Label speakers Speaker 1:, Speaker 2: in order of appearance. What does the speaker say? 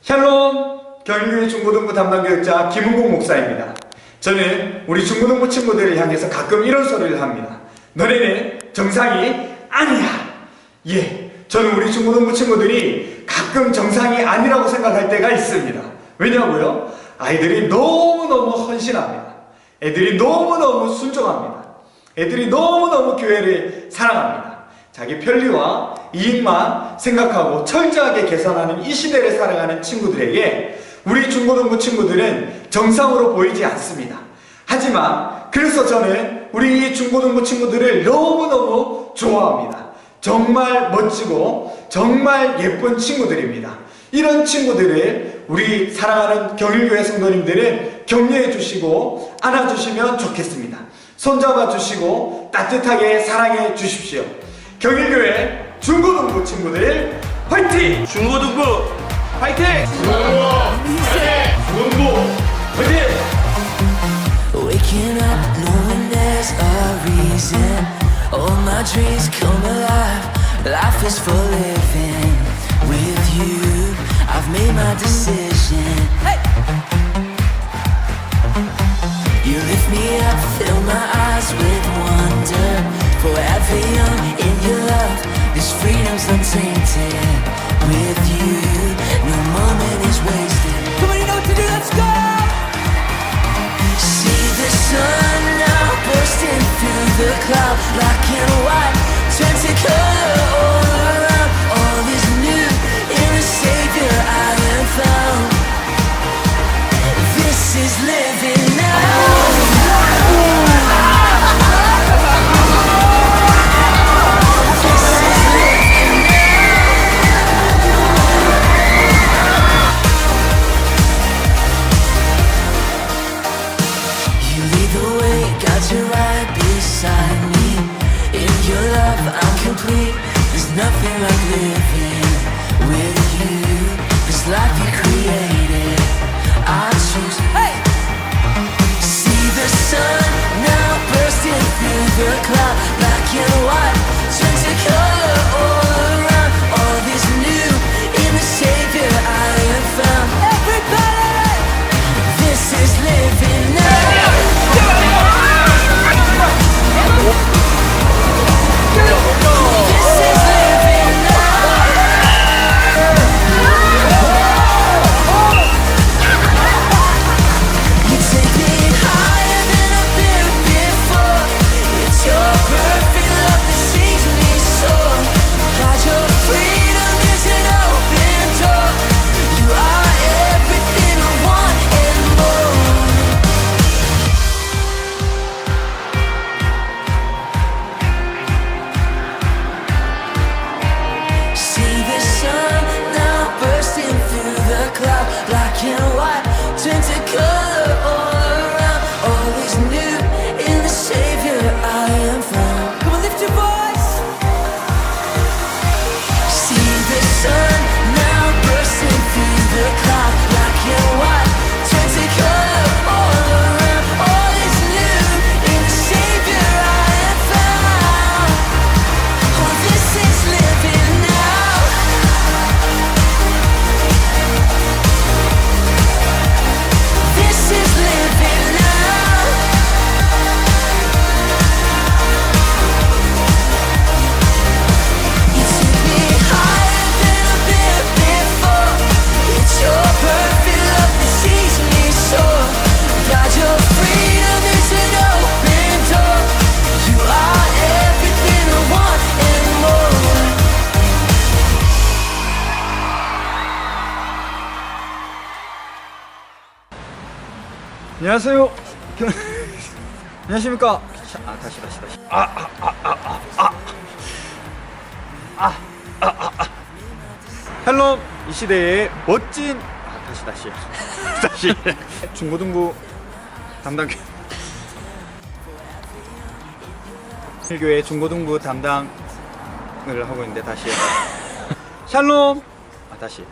Speaker 1: 샬롬 경일교회 중고등부 담당 교육자 김은국 목사입니다. 저는 우리 중고등부 친구들을 향해서 가끔 이런 소리를 합니다. 너네는 정상이 아니야. 예, 저는 우리 중고등부 친구들이 가끔 정상이 아니라고 생각할 때가 있습니다. 왜냐고요? 아이들이 너무너무 헌신합니다. 애들이 너무너무 순종합니다. 애들이 너무너무 교회를 사랑합니다. 자기 편리와 이익만 생각하고 철저하게 계산하는 이 시대를 살아가는 친구들에게 우리 중고등부 친구들은 정상으로 보이지 않습니다. 하지만 그래서 저는 우리 이 중고등부 친구들을 너무너무 좋아합니다. 정말 멋지고 정말 예쁜 친구들입니다. 이런 친구들을 우리 사랑하는 경일교회 성도님들은 격려해 주시고 안아주시면 좋겠습니다. 손잡아 주시고 따뜻하게 사랑해 주십시오. 경일교회 중고등부 친구들 화이팅!
Speaker 2: 중고등부 화이팅!
Speaker 1: 중고등부 화이팅!
Speaker 3: Waking up knowing there's a reason. All my dreams come alive. Life is for living. With you, I've made my decision. Untainted. With you, no moment is wasted. Come on, know what to do, let's go! See the sun now bursting through the and complete. There's nothing like living can't
Speaker 1: 안녕하세요. 경- 안녕하십니까? 자, 아 다시 다시 다시. 아, 아, 아, 아, 아, 아. 아, 아, 아, 아. 헬로 이 시대의 멋진 아 다시 다시 다시 중고등부 담당 필교회 중고등부 담당을 하고 있는데 다시 샬롬 아 다시